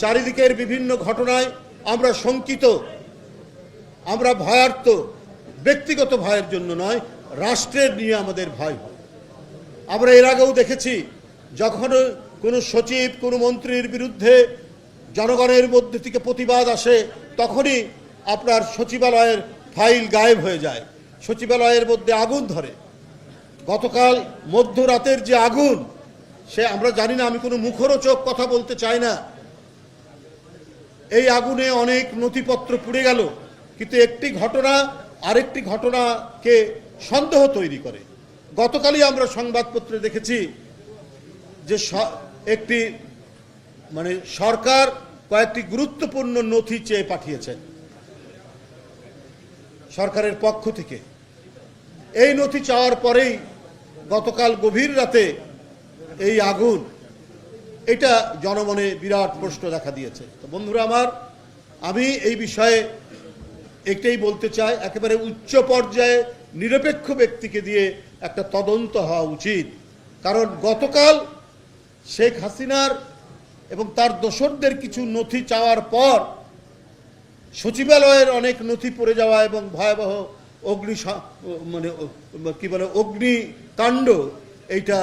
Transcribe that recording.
চারিদিকের বিভিন্ন ঘটনায় আমরা শঙ্কিত, আমরা ভয়ার্থ ব্যক্তিগত ভয়ের জন্য নয়, রাষ্ট্রের নিয়ে আমাদের ভয় আমরা এর আগেও দেখেছি, যখন কোনো সচিব, কোনো মন্ত্রীর বিরুদ্ধে জনগণের মধ্যে থেকে প্রতিবাদ আসে, তখনই আপনার সচিবালয়ের ফাইল গায়েব হয়ে যায়। সচিবালয়ের মধ্যে আগুন ধরে। গতকাল মধ্যরাতের যে আগুন, সে আমরা জানি না, আমি কোনো মুখরোচক কথা বলতে চাই না। এই আগুনে অনেক নথিপত্র পুড়ে গেল, কিন্তু একটি ঘটনা, আরেকটি ঘটনাকে সন্দেহ তৈরি করে। গতকালই আমরা সংবাদপত্রে দেখেছি যে একটি মানে সরকার কয়েকটি গুরুত্বপূর্ণ নথি চেয়ে পাঠিয়েছে সরকারের পক্ষ থেকে। এই নথি চাওয়ার পরেই গতকাল গভীর রাতে এই আগুন এটা জনমনে বিরাট প্রশ্ন দেখা দিয়েছে। তো বন্ধুরা আমার, আমি এই বিষয়ে একটাই বলতে চাই, একেবারে উচ্চ পর্যায়ে নিরপেক্ষ ব্যক্তিকে দিয়ে একটা তদন্ত হওয়া উচিত। কারণ গতকাল শেখ হাসিনার এবং তার দোসরদের কিছু নথি চাওয়ার পর সচিবালয়ের অনেক নথি পড়ে যাওয়া এবং ভয়াবহ অগ্নি মানে কি বলে, অগ্নিকাণ্ড, এইটা